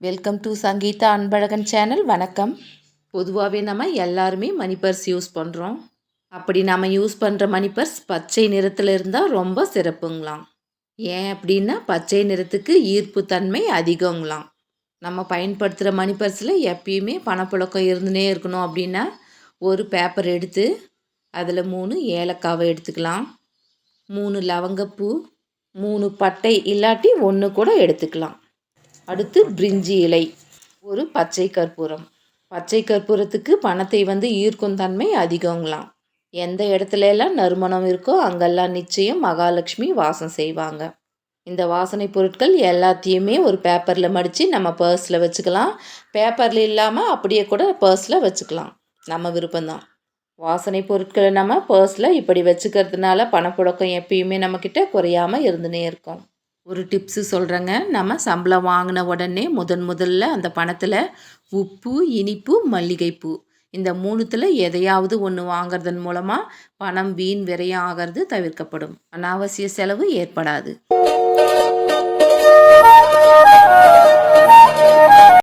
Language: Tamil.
Welcome to Sangeetha Anbazhagan channel வணக்கம். பொதுவாகவே நம்ம எல்லாருமே மணி பர்ஸ் யூஸ் பண்ணுறோம் அப்படி நம்ம யூஸ் பண்ணுற மணி பர்ஸ் பச்சை நிறத்தில் இருந்தால் ரொம்ப சிறப்புங்களாம். ஏன் அப்படின்னா பச்சை நிறத்துக்கு ஈர்ப்பு தன்மை அதிகங்களாம். நம்ம பயன்படுத்துகிற மணி பர்ஸில் எப்பயுமே பணப்புழக்கம் இருந்துனே இருக்கணும் அப்படின்னா ஒரு பேப்பர் எடுத்து அதில் மூணு ஏலக்காவை எடுத்துக்கலாம். மூணு லவங்கப்பூ மூணு பட்டை இல்லாட்டி ஒன்று கூட எடுத்துக்கலாம். அடுத்து பிரிஞ்சி இலை ஒரு பச்சை கற்பூரம். பச்சை கற்பூரத்துக்கு பணத்தை வந்து ஈர்க்கும் தன்மை அதிகங்களாம். எந்த இடத்துல எல்லாம் நறுமணம் இருக்கோ அங்கெல்லாம் நிச்சயம் மகாலட்சுமி வாசம் செய்வாங்க. இந்த வாசனை பொருட்கள் எல்லாத்தையுமே ஒரு பேப்பரில் மடித்து நம்ம பர்ஸில் வச்சுக்கலாம். பேப்பரில் இல்லாமல் அப்படியே கூட பர்ஸில் வச்சுக்கலாம். நம்ம விருப்பம்தான். வாசனை பொருட்களை நம்ம பர்ஸில் இப்படி வச்சுக்கிறதுனால பணப்புழக்கம் எப்பயுமே நம்மக்கிட்ட குறையாமல் இருந்துனே இருக்கும். ஒரு டிப்ஸு சொல்கிறேங்க நம்ம சம்பளம் வாங்கின உடனே முதன் முதல்ல அந்த பணத்தில் உப்பு இனிப்பு மல்லிகைப்பூ. இந்த மூணுத்தில் எதையாவது ஒன்று வாங்குறதன் மூலமாக பணம் வீண் விரையம் ஆகிறது தவிர்க்கப்படும். அனாவசிய செலவு ஏற்படாது.